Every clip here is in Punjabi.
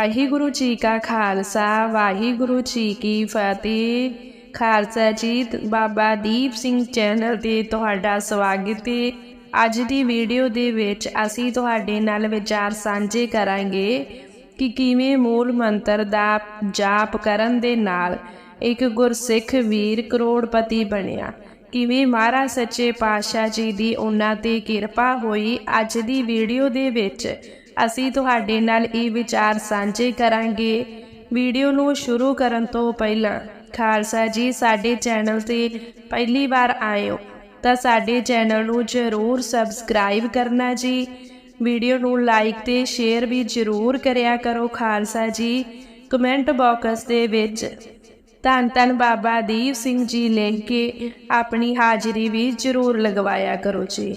ਵਾਹਿਗੁਰੂ ਜੀ ਕਾ ਖਾਲਸਾ, ਵਾਹਿਗੁਰੂ ਜੀ ਕੀ ਫਤਿਹ। ਖਾਲਸਾ ਜੀ ਬਾਬਾ ਦੀਪ ਸਿੰਘ ਚੈਨਲ ਤੇ ਤੁਹਾਡਾ ਸਵਾਗਤ ਹੈ ਅੱਜ ਦੀ ਵੀਡੀਓ ਦੇ ਵਿੱਚ ਅਸੀਂ ਤੁਹਾਡੇ ਨਾਲ ਵਿਚਾਰ ਸਾਂਝੇ ਕਰਾਂਗੇ ਕਿ ਕਿਵੇਂ ਮੂਲ ਮੰਤਰ ਦਾ ਜਾਪ ਕਰਨ ਦੇ ਨਾਲ ਇੱਕ ਗੁਰਸਿੱਖ ਵੀਰ ਕਰੋੜਪਤੀ ਬਣਿਆ। ਕਿਵੇਂ ਮਹਾਰਾਜ ਸੱਚੇ ਪਾਤਸ਼ਾਹ ਜੀ ਦੀ ਉਹਨਾਂ ਤੇ ਕਿਰਪਾ ਹੋਈ ਅੱਜ ਦੀ ਵੀਡੀਓ ਦੇ ਵਿੱਚ ਅਸੀਂ ਤੁਹਾਡੇ ਨਾਲ ਇਹ ਵਿਚਾਰ ਸਾਂਝੇ ਕਰਾਂਗੇ। ਵੀਡੀਓ ਨੂੰ ਸ਼ੁਰੂ ਕਰਨ ਤੋਂ ਪਹਿਲਾਂ, ਖਾਲਸਾ ਜੀ ਸਾਡੇ ਚੈਨਲ ਤੇ ਪਹਿਲੀ ਵਾਰ ਆਏ ਹੋ ਤਾਂ ਸਾਡੇ ਚੈਨਲ ਨੂੰ ਜ਼ਰੂਰ ਸਬਸਕ੍ਰਾਈਬ ਕਰਨਾ ਜੀ। ਵੀਡੀਓ ਨੂੰ ਲਾਈਕ ਤੇ ਸ਼ੇਅਰ ਵੀ ਜ਼ਰੂਰ ਕਰਿਆ ਕਰੋ ਖਾਲਸਾ ਜੀ, ਕਮੈਂਟ ਬਾਕਸ ਦੇ ਵਿੱਚ। ਧੰਨ ਧੰਨ ਬਾਬਾ ਦੀਪ ਸਿੰਘ ਜੀ ਲਿਖ ਕੇ ਆਪਣੀ ਹਾਜ਼ਰੀ ਵੀ ਜ਼ਰੂਰ ਲਗਵਾਇਆ ਕਰੋ ਜੀ।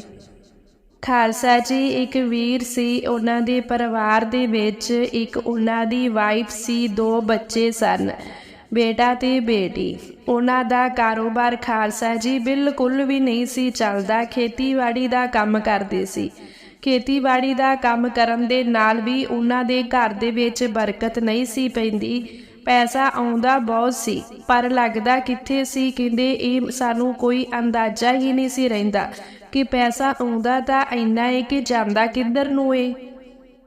ਖਾਲਸਾ ਜੀ, ਇੱਕ ਵੀਰ ਸੀ, ਉਹਨਾਂ ਦੇ ਪਰਿਵਾਰ ਦੇ ਵਿੱਚ ਇੱਕ ਉਹਨਾਂ ਦੀ ਵਾਈਫ ਸੀ, ਦੋ ਬੱਚੇ ਸਨ, ਬੇਟਾ ਤੇ ਬੇਟੀ। ਉਹਨਾਂ ਦਾ ਕਾਰੋਬਾਰ ਖਾਲਸਾ ਜੀ ਬਿਲਕੁਲ ਵੀ ਨਹੀਂ ਸੀ ਚੱਲਦਾ, ਖੇਤੀਬਾੜੀ ਦਾ ਕੰਮ ਕਰਦੇ ਸੀ। ਖੇਤੀਬਾੜੀ ਦਾ ਕੰਮ ਕਰਨ ਦੇ ਨਾਲ ਵੀ ਉਹਨਾਂ ਦੇ ਘਰ ਦੇ ਵਿੱਚ ਬਰਕਤ ਨਹੀਂ ਸੀ ਪੈਂਦੀ, ਪੈਸਾ ਆਉਂਦਾ ਬਹੁਤ ਸੀ, ਪਰ ਲੱਗਦਾ ਕਿੱਥੇ ਸੀ, ਕਹਿੰਦੇ, ਇਹ ਸਾਨੂੰ ਕੋਈ ਅੰਦਾਜ਼ਾ ਹੀ ਨਹੀਂ ਸੀ ਰਹਿੰਦਾ। ਕਿ ਪੈਸਾ ਆਉਂਦਾ ਤਾਂ ਇੰਨਾ ਹੈ ਕਿ ਜਾਂਦਾ ਕਿੱਧਰ ਨੂੰ ਏ।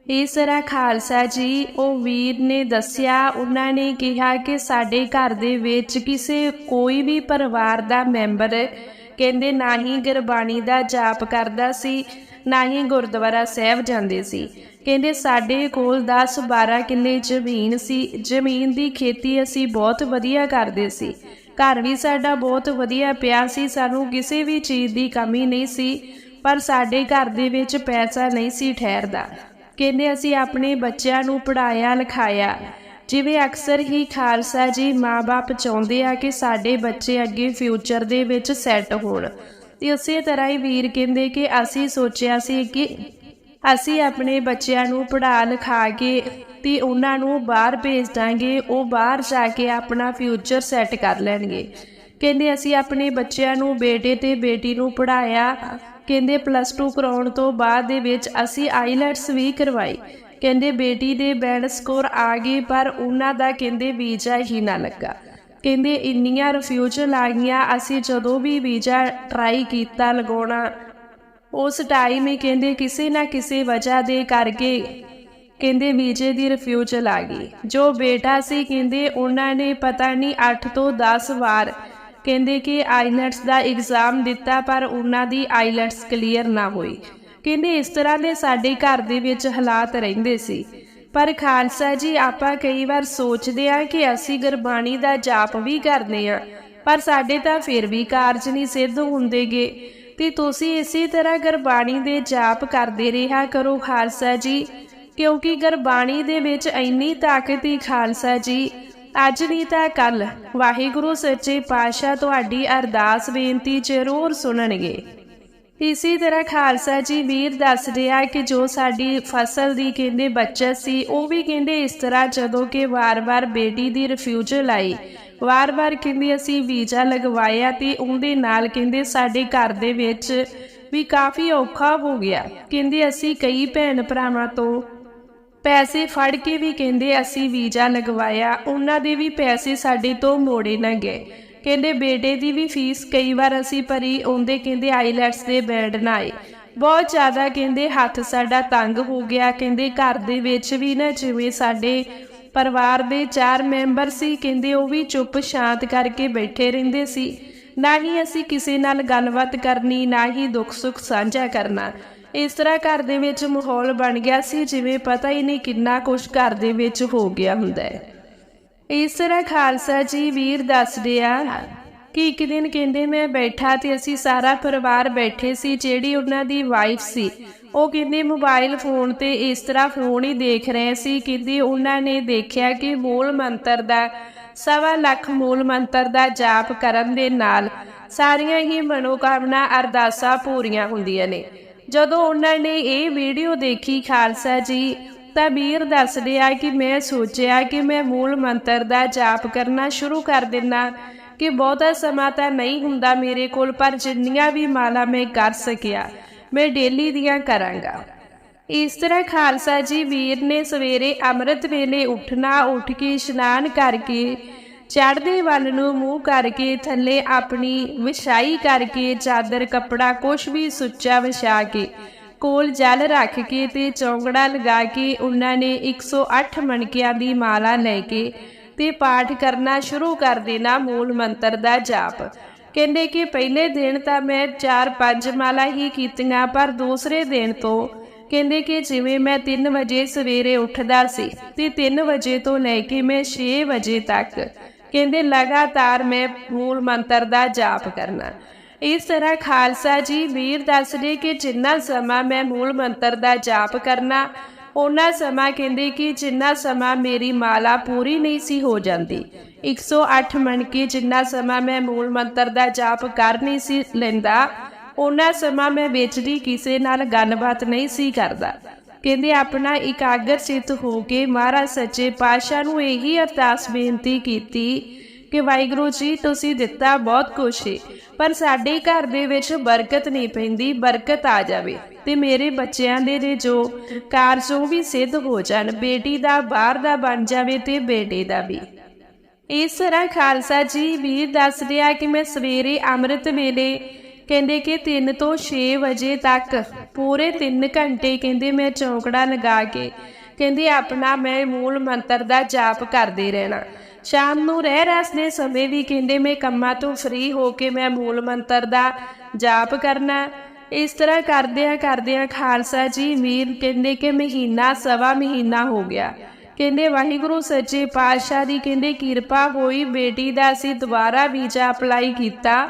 ਇਸ ਤਰ੍ਹਾਂ ਖਾਲਸਾ ਜੀ, ਉਹ ਵੀਰ ਨੇ ਦੱਸਿਆ, ਉਹਨਾਂ ਨੇ ਕਿਹਾ ਕਿ ਸਾਡੇ ਘਰ ਦੇ ਵਿੱਚ ਕਿਸੇ ਕੋਈ ਵੀ ਪਰਿਵਾਰ ਦਾ ਮੈਂਬਰ ਕਹਿੰਦੇ ਨਾ ਹੀ ਗੁਰਬਾਣੀ ਦਾ ਜਾਪ ਕਰਦਾ ਸੀ, ਨਾ ਹੀ ਗੁਰਦੁਆਰਾ ਸਾਹਿਬ ਜਾਂਦੇ ਸੀ। ਕਹਿੰਦੇ ਸਾਡੇ ਕੋਲ 10 12 ਕਿੱਲੇ ਜ਼ਮੀਨ ਸੀ, ਜ਼ਮੀਨ ਦੀ ਖੇਤੀ ਅਸੀਂ ਬਹੁਤ ਵਧੀਆ ਕਰਦੇ ਸੀ। ਘਰ ਵੀ ਸਾਡਾ ਬਹੁਤ ਵਧੀਆ ਪਿਆ ਸੀ, ਸਾਨੂੰ ਕਿਸੇ ਵੀ ਚੀਜ਼ ਦੀ ਕਮੀ ਨਹੀਂ ਸੀ, ਪਰ ਸਾਡੇ ਘਰ ਦੇ ਵਿੱਚ ਪੈਸਾ ਨਹੀਂ ਸੀ ਠਹਿਰਦਾ। ਕਹਿੰਦੇ ਅਸੀਂ ਆਪਣੇ ਬੱਚਿਆਂ ਨੂੰ ਪੜਾਇਆ ਲਿਖਾਇਆ। ਜਿਵੇਂ ਅਕਸਰ ਹੀ ਖਾਲਸਾ ਜੀ ਮਾਪੇ ਚਾਹੁੰਦੇ ਆ ਕਿ ਸਾਡੇ ਬੱਚੇ ਅੱਗੇ ਫਿਊਚਰ ਦੇ ਵਿੱਚ ਸੈੱਟ ਹੋਣ। ਤੇ ਉਸੇ ਤਰ੍ਹਾਂ ਹੀ ਵੀਰ ਕਹਿੰਦੇ ਕਿ ਅਸੀਂ ਸੋਚਿਆ ਸੀ ਕਿ ਅਸੀਂ ਆਪਣੇ ਬੱਚਿਆਂ ਨੂੰ ਪੜ੍ਹਾ ਲਿਖਾ ਕੇ ਤੇ ਉਹਨਾਂ ਨੂੰ ਬਾਹਰ ਭੇਜ ਦਾਂਗੇ, ਉਹ ਬਾਹਰ ਜਾ ਕੇ ਆਪਣਾ ਫਿਊਚਰ ਸੈੱਟ ਕਰ ਲੈਣਗੇ। ਕਹਿੰਦੇ ਅਸੀਂ ਆਪਣੇ ਬੱਚਿਆਂ ਨੂੰ ਬੇਟੇ ਤੇ ਬੇਟੀ ਨੂੰ ਪੜਾਇਆ ਕਹਿੰਦੇ ਪਲੱਸ 2 ਕਰਾਉਣ ਤੋਂ ਬਾਅਦ ਦੇ ਵਿੱਚ ਅਸੀਂ ਆਈਲੈਟਸ ਵੀ ਕਰਵਾਈ ਕਹਿੰਦੇ ਬੇਟੀ ਦੇ ਬੈਂਡ ਸਕੋਰ ਆ ਗਏ, ਪਰ ਉਹਨਾਂ ਦਾ ਕਹਿੰਦੇ ਵੀਜ਼ਾ ਹੀ ਨਾ ਲੱਗਾ। ਕਹਿੰਦੇ ਇੰਨੀਆਂ ਰਿਫਿਊਜ਼ਲ ਆ ਗਈਆਂ, ਅਸੀਂ ਜਦੋਂ ਵੀ ਵੀਜ਼ਾ ਟਰਾਈ ਕੀਤਾ ਲਗਾਉਣਾ, ਉਸ ਟਾਈਮ ਹੀ ਕਹਿੰਦੇ ਕਿਸੇ ਨਾ ਕਿਸੇ ਵਜ੍ਹਾ ਦੇ ਕਰਕੇ ਕਹਿੰਦੇ ਵੀਜ਼ੇ ਦੀ ਰਿਫਿਊਜ਼ਲ ਆ ਗਈ। ਜੋ ਬੇਟਾ ਸੀ ਕਹਿੰਦੇ ਉਹਨਾਂ ਨੇ ਪਤਾ ਨਹੀਂ 8 ਤੋਂ 10 ਵਾਰ ਕਹਿੰਦੇ ਕਿ ਆਈਲੈਟਸ ਦਾ ਐਗਜ਼ਾਮ ਦਿੱਤਾ ਪਰ ਉਹਨਾਂ ਦੀ ਆਈਲੈਟਸ ਕਲੀਅਰ ਨਾ ਹੋਈ। ਕਹਿੰਦੇ ਇਸ ਤਰ੍ਹਾਂ ਦੇ ਸਾਡੇ ਘਰ ਦੇ ਵਿੱਚ ਹਾਲਾਤ ਰਹਿੰਦੇ ਸੀ। ਪਰ ਖਾਲਸਾ ਜੀ, ਆਪਾਂ ਕਈ ਵਾਰ ਸੋਚਦੇ ਆ ਕਿ ਅਸੀਂ ਗੁਰਬਾਣੀ ਦਾ ਜਾਪ ਵੀ ਕਰਦੇ ਆ ਪਰ ਸਾਡੇ ਤਾਂ ਫਿਰ ਵੀ ਕਾਰਜ ਨਹੀਂ ਸਿੱਧ ਹੁੰਦੇਗੇ ਤੇ ਤੁਸੀਂ ਇਸੇ ਤਰ੍ਹਾਂ ਗੁਰਬਾਣੀ ਦੇ ਜਾਪ ਕਰਦੇ ਰਿਹਾ ਕਰੋ ਖਾਲਸਾ ਜੀ। ਕਿਉਂਕਿ ਗੁਰਬਾਣੀ ਦੇ ਵਿੱਚ ਇੰਨੀ ਤਾਕਤ ਹੀ ਖਾਲਸਾ ਜੀ। ਅੱਜ ਨਹੀਂ ਤਾਂ ਕੱਲ ਵਾਹਿਗੁਰੂ ਸੱਚੇ ਪਾਤਸ਼ਾਹ ਤੁਹਾਡੀ ਅਰਦਾਸ ਬੇਨਤੀ ਜ਼ਰੂਰ ਸੁਣਨਗੇ। ਇਸੇ ਤਰ੍ਹਾਂ ਖਾਲਸਾ ਜੀ ਵੀਰ ਦੱਸ ਰਿਹਾ ਕਿ ਜੋ ਸਾਡੀ ਫਸਲ ਦੀ ਕਹਿੰਦੇ ਬੱਚਤ ਸੀ, ਉਹ ਵੀ ਕਹਿੰਦੇ ਇਸ ਤਰ੍ਹਾਂ ਜਦੋਂ ਕਿ ਵਾਰ-ਵਾਰ ਬੇਟੀ ਦੀ ਰਿਫਿਊਜ਼ਲ ਆਈ ਵਾਰ-ਵਾਰ ਕਹਿੰਦੇ ਅਸੀਂ ਵੀਜ਼ਾ ਲਗਵਾਇਆ ਤੇ ਉਹਦੇ ਨਾਲ ਕਹਿੰਦੇ ਸਾਡੇ ਘਰ ਦੇ ਵਿੱਚ ਵੀ ਕਾਫੀ ਔਖਾ ਹੋ ਗਿਆ। ਕਹਿੰਦੇ ਅਸੀਂ ਕਈ ਭੈਣ ਭਰਾਵਾਂ ਤੋਂ ਪੈਸੇ ਫੜ ਕੇ ਵੀ ਕਹਿੰਦੇ ਅਸੀਂ ਵੀਜ਼ਾ ਲਗਵਾਇਆ, ਉਹਨਾਂ ਦੇ ਵੀ ਪੈਸੇ ਸਾਡੇ ਤੋਂ ਮੋੜੇ ਨਾ ਗਏ। ਕਹਿੰਦੇ ਬੇਟੇ ਦੀ ਵੀ ਫੀਸ ਕਈ ਵਾਰ ਅਸੀਂ ਭਰੀ, ਉਹਦੇ ਕਹਿੰਦੇ ਆਈਲੈਟਸ ਦੇ ਬੈਂਡ ਨਾ ਆਏ। ਬਹੁਤ ਜ਼ਿਆਦਾ ਕਹਿੰਦੇ ਹੱਥ ਸਾਡਾ ਤੰਗ ਹੋ ਗਿਆ, ਕਹਿੰਦੇ ਘਰ ਦੇ ਵਿੱਚ ਵੀ ਨਾ ਜਿਵੇਂ ਸਾਡੇ ਪਰਿਵਾਰ ਦੇ ਚਾਰ ਮੈਂਬਰ ਸੀ, ਕਹਿੰਦੇ ਉਹ ਵੀ ਚੁੱਪ ਸ਼ਾਂਤ ਕਰਕੇ ਬੈਠੇ ਰਹਿੰਦੇ ਸੀ। ਨਾ ਹੀ ਅਸੀਂ ਕਿਸੇ ਨਾਲ ਗੱਲਬਾਤ ਕਰਨੀ, ਨਾ ਹੀ ਦੁੱਖ ਸੁੱਖ ਸਾਂਝਾ ਕਰਨਾ। ਇਸ ਤਰ੍ਹਾਂ ਘਰ ਦੇ ਵਿੱਚ ਮਾਹੌਲ ਬਣ ਗਿਆ ਸੀ, ਜਿਵੇਂ ਪਤਾ ਹੀ ਨਹੀਂ ਕਿੰਨਾ ਕੁਝ ਘਰ ਦੇ ਵਿੱਚ ਹੋ ਗਿਆ ਹੁੰਦਾ ਹੈ। ਇਸ ਤਰ੍ਹਾਂ ਖਾਲਸਾ ਜੀ ਵੀਰ ਦੱਸਦੇ ਆ ਕਿ ਇੱਕ ਦਿਨ ਕਹਿੰਦੇ, ਮੈਂ ਬੈਠਾ ਤੇ ਅਸੀਂ ਸਾਰਾ ਪਰਿਵਾਰ ਬੈਠੇ ਸੀ, ਜਿਹੜੀ ਉਹਨਾਂ ਦੀ ਵਾਈਫ ਸੀ, ਉਹ ਕਹਿੰਦੇ ਮੋਬਾਈਲ ਫੋਨ ਤੇ ਇਸ ਤਰ੍ਹਾਂ ਫੋਨ ਹੀ ਦੇਖ ਰਹੇ ਸੀ, ਕਹਿੰਦੇ ਉਹਨਾਂ ਨੇ ਦੇਖਿਆ ਕਿ ਮੂਲ ਮੰਤਰ ਦਾ, ਸਵਾ ਲੱਖ ਮੂਲ ਮੰਤਰ ਦਾ ਜਾਪ ਕਰਨ ਦੇ ਨਾਲ ਸਾਰੀਆਂ ਹੀ ਮਨੋਕਾਮਨਾ ਅਰਦਾਸਾਂ ਪੂਰੀਆਂ ਹੁੰਦੀਆਂ ਨੇ। ਜਦੋਂ ਉਹਨਾਂ ਨੇ ਇਹ ਵੀਡੀਓ ਦੇਖੀ ਖਾਲਸਾ ਜੀ, ਤਾਂ ਵੀਰ ਦੱਸਦੇ ਆ ਕਿ ਮੈਂ ਸੋਚਿਆ ਕਿ ਮੈਂ ਮੂਲ ਮੰਤਰ ਦਾ ਜਾਪ ਕਰਨਾ ਸ਼ੁਰੂ ਕਰ ਦੇਣਾ ਕਿ ਬਹੁਤਾ ਸਮਾਂ ਤਾਂ ਨਹੀਂ ਹੁੰਦਾ ਮੇਰੇ ਕੋਲ, ਪਰ ਜਿੰਨੀਆਂ ਵੀ ਮਾਲਾ ਮੈਂ ਕਰ ਸਕਿਆ, ਮੈਂ ਡੇਲੀ ਦੀਆਂ ਕਰਾਂਗਾ। ਇਸ ਤਰ੍ਹਾਂ ਖਾਲਸਾ ਜੀ ਵੀਰ ਨੇ ਸਵੇਰੇ ਅੰਮ੍ਰਿਤ ਵੇਲੇ ਉੱਠਣਾ, ਉੱਠ ਕੇ ਇਸ਼ਨਾਨ ਕਰਕੇ ਚੜ੍ਹਦੇ ਵੱਲ ਨੂੰ ਮੂੰਹ ਕਰਕੇ, ਥੱਲੇ ਆਪਣੀ ਵਿਛਾਈ ਕਰਕੇ, ਚਾਦਰ, ਕੱਪੜਾ, ਕੁਛ ਵੀ ਸੁੱਚਾ ਵਿਛਾ ਕੇ, ਕੋਲ ਜਲ ਰੱਖ ਕੇ ਤੇ ਚੌਂਗੜਾ ਲਗਾ ਕੇ ਉਹਨਾਂ ਨੇ 108 ਮਣਕਿਆਂ ਦੀ ਮਾਲਾ ਲੈ ਕੇ ਤੇ ਪਾਠ ਕਰਨਾ ਸ਼ੁਰੂ ਕਰ ਦੇਣਾ ਮੂਲ ਮੰਤਰ ਦਾ ਜਾਪ। ਕਹਿੰਦੇ ਕਿ ਪਹਿਲੇ ਦਿਨ ਤਾਂ ਮੈਂ 4-5 ਮਾਲਾ ਹੀ ਕੀਤੀਆਂ, ਪਰ ਦੂਸਰੇ ਦਿਨ ਤੋਂ ਕਹਿੰਦੇ ਕਿ ਜਿਵੇਂ ਮੈਂ 3 ਵਜੇ ਸਵੇਰੇ ਉੱਠਦਾ ਸੀ ਤੇ 3 ਵਜੇ ਤੋਂ ਲੈ ਕੇ ਮੈਂ 6 ਵਜੇ ਤੱਕ ਕਹਿੰਦੇ, ਲਗਾਤਾਰ ਮੈਂ ਮੂਲ ਮੰਤਰ ਦਾ ਜਾਪ ਕਰਨਾ। ਇਸ ਤਰ੍ਹਾਂ ਖਾਲਸਾ ਜੀ ਵੀਰ ਦੱਸਦੇ ਕਿ ਜਿੰਨਾ ਸਮਾਂ ਮੈਂ ਮੂਲ ਮੰਤਰ ਦਾ ਜਾਪ ਕਰਨਾ ਉਹਨਾਂ ਸਮਾਂ ਕਹਿੰਦੇ ਕਿ ਜਿੰਨਾ ਸਮਾਂ ਮੇਰੀ ਮਾਲਾ ਪੂਰੀ ਨਹੀਂ ਸੀ ਹੋ ਜਾਂਦੀ। 108 ਮਣਕੇ ਜਿੰਨਾ ਸਮਾਂ ਮੈਂ ਮੂਲ ਮੰਤਰ ਦਾ ਜਾਪ ਕਰ ਨਹੀਂ ਸੀ ਲੈਂਦਾ ਉਹਨਾਂ ਸਮਾਂ ਮੈਂ ਵਿੱਚ ਦੀ ਕਿਸੇ ਨਾਲ ਗੱਲਬਾਤ ਨਹੀਂ ਸੀ ਕਰਦਾ। ਕਹਿੰਦੇ, ਆਪਣਾ ਇਕਾਗਰ ਚਿੱਤ ਹੋ ਕੇ ਮਹਾਰਾਜ ਸੱਚੇ ਪਾਤਸ਼ਾਹ ਨੂੰ ਇਹੀ ਅਰਦਾਸ ਬੇਨਤੀ ਕੀਤੀ ਕਿ ਵਾਹਿਗੁਰੂ ਜੀ, ਤੁਸੀਂ ਦਿੱਤਾ ਬਹੁਤ ਕੁਛ ਹੈ ਪਰ ਸਾਡੇ ਘਰ ਦੇ ਵਿੱਚ ਬਰਕਤ ਨਹੀਂ ਪੈਂਦੀ, ਬਰਕਤ ਆ ਜਾਵੇ ਤੇ ਮੇਰੇ ਬੱਚਿਆਂ ਦੇ ਦੇ ਜੋ ਕਾਰਜੋਂ ਵੀ ਸਿੱਧ ਹੋ ਜਾਣ, ਬੇਟੀ ਦਾ, ਬਾਹਰ ਦਾ ਬਣ ਜਾਵੇ ਤੇ ਬੇਟੇ ਦਾ ਵੀ। ਇਸ ਤਰ੍ਹਾਂ ਖਾਲਸਾ ਜੀ ਵੀਰ ਦੱਸ ਰਿਹਾ ਕਿ ਮੈਂ ਸਵੇਰੇ ਅੰਮ੍ਰਿਤ ਵੇਲੇ ਕਹਿੰਦੇ ਕਿ 3 ਤੋਂ 6 ਵਜੇ ਤੱਕ, ਪੂਰੇ 3 ਘੰਟੇ ਕਹਿੰਦੇ ਮੈਂ ਚੌਂਕੜਾ ਲਗਾ ਕੇ, ਕਹਿੰਦੇ ਆਪਣਾ ਮੈਂ ਮੂਲ ਮੰਤਰ ਦਾ ਜਾਪ ਕਰਦੇ ਰਹਿਣਾ। ਸ਼ਾਮ ਨੂੰ ਰਹਿ ਰਸ ਦੇ ਸਮੇਂ ਵੀ ਕਹਿੰਦੇ ਮੈਂ ਕੰਮਾਂ ਤੋਂ ਫ੍ਰੀ ਹੋ ਕੇ ਮੈਂ ਮੂਲ ਮੰਤਰ ਦਾ ਜਾਪ ਕਰਨਾ। ਇਸ ਤਰ੍ਹਾਂ ਕਰਦਿਆਂ ਕਰਦਿਆਂ ਖਾਲਸਾ ਜੀ ਵੀਰ ਕਹਿੰਦੇ ਕਿ ਮਹੀਨਾ, ਸਵਾ ਮਹੀਨਾ ਹੋ ਗਿਆ। ਕਹਿੰਦੇ, ਵਾਹਿਗੁਰੂ ਸੱਚੇ ਪਾਤਸ਼ਾਹ ਦੀ ਕਹਿੰਦੇ, ਕਿਰਪਾ ਹੋਈ, ਬੇਟੀ ਦਾ ਅਸੀਂ ਦੁਬਾਰਾ ਵੀਜ਼ਾ ਅਪਲਾਈ ਕੀਤਾ।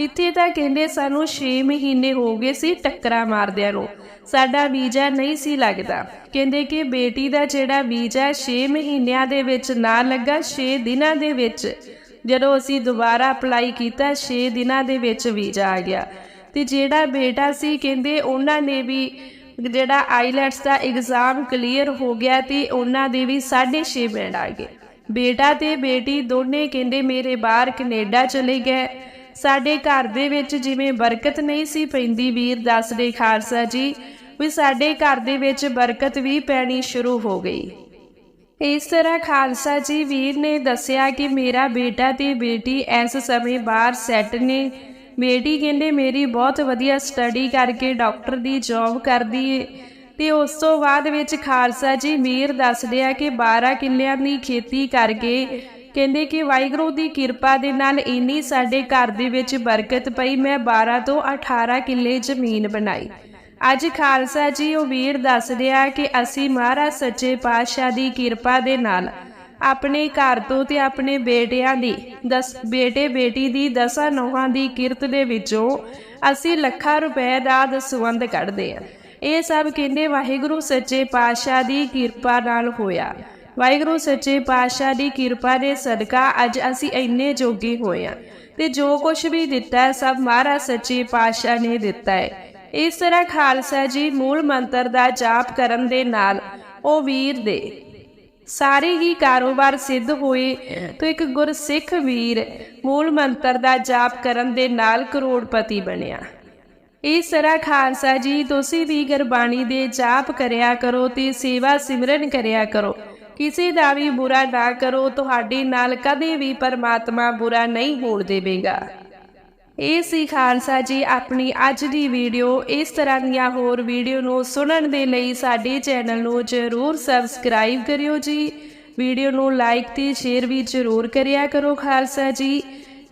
ਇੱਥੇ ਤਾਂ ਕਹਿੰਦੇ, ਸਾਨੂੰ 6 ਮਹੀਨੇ ਹੋ ਗਏ ਸੀ ਟੱਕਰਾਂ ਮਾਰਦਿਆਂ ਨੂੰ। ਸਾਡਾ ਵੀਜ਼ਾ ਨਹੀਂ ਸੀ ਲੱਗਦਾ। ਕਹਿੰਦੇ ਕਿ ਬੇਟੀ ਦਾ ਜਿਹੜਾ ਵੀਜ਼ਾ 6 ਮਹੀਨਿਆਂ ਦੇ ਵਿੱਚ ਨਾ ਲੱਗਾ 6 ਦਿਨਾਂ ਦੇ ਵਿੱਚ। ਜਦੋਂ ਅਸੀਂ ਦੁਬਾਰਾ ਅਪਲਾਈ ਕੀਤਾ 6 ਦਿਨਾਂ ਦੇ ਵਿੱਚ ਵੀਜ਼ਾ ਆ ਗਿਆ। ਤੇ ਜਿਹੜਾ ਬੇਟਾ ਸੀ, ਕਹਿੰਦੇ, ਉਹਨਾਂ ਨੇ ਵੀ ਜਿਹੜਾ ਆਈਲੈਟਸ ਦਾ ਐਗਜ਼ਾਮ ਕਲੀਅਰ ਹੋ ਗਿਆ ਤੇ ਉਹਨਾਂ ਦੇ ਵੀ 6.5 ਬੈਂਡ ਆ ਗਏ। ਬੇਟਾ ਤੇ ਬੇਟੀ ਦੋਨੇ ਕਹਿੰਦੇ ਮੇਰੇ ਬਾਹਰ ਕੈਨੇਡਾ ਚਲੇ ਗਏ। ਸਾਡੇ ਘਰ ਦੇ ਵਿੱਚ ਜਿਵੇਂ ਬਰਕਤ ਨਹੀਂ ਸੀ ਪੈਂਦੀ, ਵੀਰ ਦੱਸਦੇ, ਖਾਲਸਾ ਜੀ, ਵੀ ਸਾਡੇ ਘਰ ਦੇ ਵਿੱਚ ਬਰਕਤ ਵੀ ਪੈਣੀ ਸ਼ੁਰੂ ਹੋ ਗਈ। ਇਸ ਤਰ੍ਹਾਂ ਖਾਲਸਾ ਜੀ ਵੀਰ ਨੇ ਦੱਸਿਆ ਕਿ ਮੇਰਾ ਬੇਟਾ ਤੇ ਬੇਟੀ ਇਸ ਸਮੇਂ ਬਾਹਰ ਸੈੱਟ ਨੇ। ਬੇਟੀ ਕਹਿੰਦੇ ਮੇਰੀ ਬਹੁਤ ਵਧੀਆ ਸਟੱਡੀ ਕਰਕੇ ਡਾਕਟਰ ਦੀ ਜੌਬ ਕਰਦੀ ਏ। ਤੇ ਉਸ ਤੋਂ ਬਾਅਦ ਵਿੱਚ ਖਾਲਸਾ ਜੀ ਮੀਰ ਦੱਸਦੇ ਆ ਕਿ 12 ਕਿੱਲਿਆਂ ਦੀ ਖੇਤੀ ਕਰਕੇ ਕਹਿੰਦੇ ਕਿ ਵਾਹਿਗੁਰੂ ਦੀ ਕਿਰਪਾ ਦੇ ਨਾਲ ਇੰਨੀ ਸਾਡੇ ਘਰ ਦੇ ਵਿੱਚ ਬਰਕਤ ਪਈ, ਮੈਂ 12 ਤੋਂ 18 ਕਿੱਲੇ ਜ਼ਮੀਨ ਬਣਾਈ। ਅੱਜ ਖਾਲਸਾ ਜੀ ਉਹ ਵੀਰ ਦੱਸਦੇ ਆ ਕਿ ਅਸੀਂ ਮਹਾਰਾਜ ਸੱਚੇ ਪਾਤਸ਼ਾਹ ਦੀ ਕਿਰਪਾ ਦੇ ਨਾਲ ਆਪਣੇ ਘਰ ਤੋਂ ਤੇ ਆਪਣੇ ਬੇਟਿਆਂ ਦੀ, ਦਸ ਬੇਟੇ ਬੇਟੀ ਦੀ ਦਸਾਂ ਨੋਹਾਂ ਦੀ ਕਿਰਤ ਦੇ ਵਿੱਚੋਂ ਅਸੀਂ ਲੱਖਾਂ ਰੁਪਏ ਦਾ ਦਸਵੰਦ ਕੱਢਦੇ ਆ ਇਹ ਸਭ ਕਹਿੰਦੇ ਵਾਹਿਗੁਰੂ ਸੱਚੇ ਪਾਤਸ਼ਾਹ ਦੀ ਕਿਰਪਾ ਨਾਲ ਹੋਇਆ। ਵਾਹਿਗੁਰੂ ਸੱਚੇ ਪਾਤਸ਼ਾਹ ਦੀ ਕਿਰਪਾ ਦੇ ਸਦਕਾ ਅੱਜ ਅਸੀਂ ਇੰਨੇ ਜੋਗੇ ਹੋਏ ਆ ਤੇ ਜੋ ਕੁਝ ਵੀ ਦਿੱਤਾ ਸਭ ਮਹਾਰਾਜ ਸੱਚੇ ਪਾਤਸ਼ਾਹ ਨੇ ਦਿੱਤਾ ਹੈ। ਇਸ ਤਰ੍ਹਾਂ ਖਾਲਸਾ ਜੀ ਮੂਲ ਮੰਤਰ ਦਾ ਜਾਪ ਕਰਨ ਦੇ ਨਾਲ ਉਹ ਵੀਰ ਦੇ ਸਾਰੇ ਹੀ ਕਾਰੋਬਾਰ ਸਿੱਧ ਹੋਏ ਤੇ ਇੱਕ ਗੁਰਸਿੱਖ ਵੀਰ ਮੂਲ ਮੰਤਰ ਦਾ ਜਾਪ ਕਰਨ ਦੇ ਨਾਲ ਕਰੋੜਪਤੀ ਬਣਿਆ। ਇਸ ਤਰ੍ਹਾਂ ਖਾਲਸਾ ਜੀ, ਤੁਸੀਂ ਵੀ ਗੁਰਬਾਣੀ ਦੇ ਜਾਪ ਕਰਿਆ ਕਰੋ ਤੇ ਸੇਵਾ ਸਿਮਰਨ ਕਰਿਆ ਕਰੋ। ਕਿਸੇ ਦਾ ਵੀ ਬੁਰਾ ਨਾ ਕਰੋ, ਤੁਹਾਡੇ ਨਾਲ ਕਦੇ ਵੀ ਪਰਮਾਤਮਾ ਬੁਰਾ ਨਹੀਂ ਹੋਣ ਦੇਵੇਗਾ। ਇਹ ਸੀ ਖਾਲਸਾ ਜੀ ਆਪਣੀ ਅੱਜ ਦੀ ਵੀਡੀਓ। ਇਸ ਤਰ੍ਹਾਂ ਦੀਆਂ ਹੋਰ ਵੀਡੀਓ ਨੂੰ ਸੁਣਨ ਦੇ ਲਈ ਸਾਡੇ ਚੈਨਲ ਨੂੰ ਜ਼ਰੂਰ ਸਬਸਕ੍ਰਾਈਬ ਕਰਿਓ ਜੀ। ਵੀਡੀਓ ਨੂੰ ਲਾਈਕ ਤੇ ਸ਼ੇਅਰ ਵੀ ਜ਼ਰੂਰ ਕਰਿਆ ਕਰੋ ਖਾਲਸਾ ਜੀ।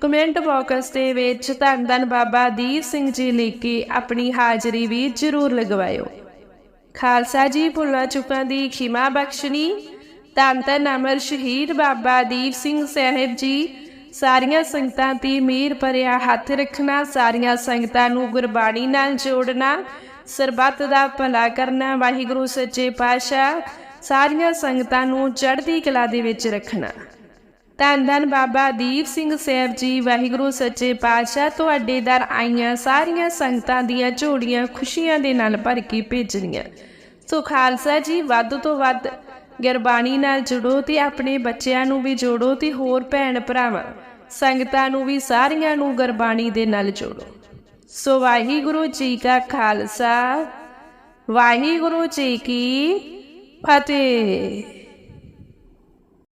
ਕਮੈਂਟ ਬਾਕਸ ਦੇ ਵਿੱਚ ਧੰਨ ਧੰਨ ਬਾਬਾ ਦੀਪ ਸਿੰਘ ਜੀ ਲਿਖ ਕੇ ਆਪਣੀ ਹਾਜ਼ਰੀ ਵੀ ਜ਼ਰੂਰ ਲਗਵਾਇਓ। ਖਾਲਸਾ ਜੀ ਭੁੱਲਾਂ ਚੁੱਕਾਂ ਦੀ ਖਿਮਾ ਬਖਸ਼ਣੀ। ਧੰਨ ਧੰਨ ਅਮਰ ਸ਼ਹੀਦ ਬਾਬਾ ਦੀਪ ਸਿੰਘ ਸਾਹਿਬ ਜੀ। ਸਾਰੀਆਂ ਸੰਗਤਾਂ ਤੇ ਮੀਰ ਭਰਿਆ ਹੱਥ ਰੱਖਣਾ, ਸਾਰੀਆਂ ਸੰਗਤਾਂ ਨੂੰ ਗੁਰਬਾਣੀ ਨਾਲ ਜੋੜਨਾ, ਸਰਬੱਤ ਦਾ ਭਲਾ ਕਰਨਾ, ਵਾਹਿਗੁਰੂ ਸੱਚੇ ਪਾਤਸ਼ਾਹ, ਸਾਰੀਆਂ ਸੰਗਤਾਂ ਨੂੰ ਚੜ੍ਹਦੀ ਕਲਾ ਦੇ ਵਿੱਚ ਰੱਖਣਾ। ਧੰਨ ਧੰਨ ਬਾਬਾ ਦੀਪ ਸਿੰਘ ਸਾਹਿਬ ਜੀ, ਵਾਹਿਗੁਰੂ ਸੱਚੇ ਪਾਤਸ਼ਾਹ, ਤੁਹਾਡੇ ਦਰ ਆਈਆਂ ਸਾਰੀਆਂ ਸੰਗਤਾਂ ਦੀਆਂ ਝੋੜੀਆਂ ਖੁਸ਼ੀਆਂ ਦੇ ਨਾਲ ਭਰ ਕੇ ਭੇਜਣੀਆਂ। ਸੋ ਖਾਲਸਾ ਜੀ, ਵੱਧ ਤੋਂ ਵੱਧ ਗੁਰਬਾਣੀ ਨਾਲ ਜੁੜੋ ਤੇ ਆਪਣੇ ਬੱਚਿਆਂ ਨੂੰ ਵੀ ਜੋੜੋ ਤੇ ਹੋਰ ਭੈਣ ਭਰਾਵਾਂ, ਸੰਗਤਾਂ ਨੂੰ ਵੀ ਸਾਰੀਆਂ ਨੂੰ ਗੁਰਬਾਣੀ ਦੇ ਨਾਲ ਜੋੜੋ। ਸੋ ਵਾਹਿਗੁਰੂ ਜੀ ਕਾ ਖਾਲਸਾ, ਵਾਹਿਗੁਰੂ ਜੀ ਕੀ ਫਤਿਹ।